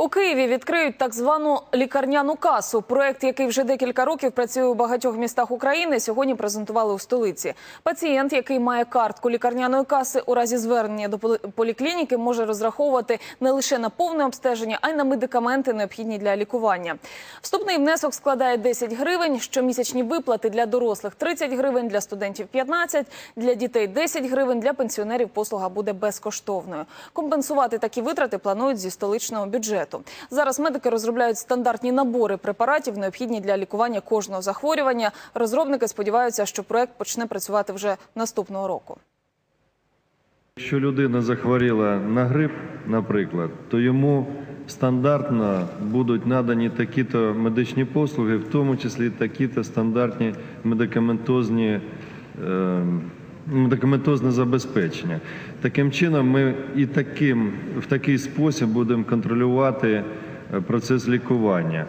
У Києві відкриють так звану лікарняну касу. Проект, який вже декілька років працює у багатьох містах України, сьогодні презентували у столиці. Пацієнт, який має картку лікарняної каси, у разі звернення до поліклініки може розраховувати не лише на повне обстеження, а й на медикаменти, необхідні для лікування. Вступний внесок складає 10 гривень. Щомісячні виплати для дорослих 30 гривень, для студентів 15, для дітей 10 гривень, для пенсіонерів послуга буде безкоштовною. Компенсувати такі витрати планують зі столичного бюджету. Зараз медики розробляють стандартні набори препаратів, необхідні для лікування кожного захворювання. Розробники сподіваються, що проект почне працювати вже наступного року. Якщо людина захворіла на грип, наприклад, то йому стандартно будуть надані такі-то медичні послуги, в тому числі такі-то стандартні медикаментозні. е, Медикаментозне забезпечення. Таким чином, ми і таким, в такий спосіб будемо контролювати е, процес лікування.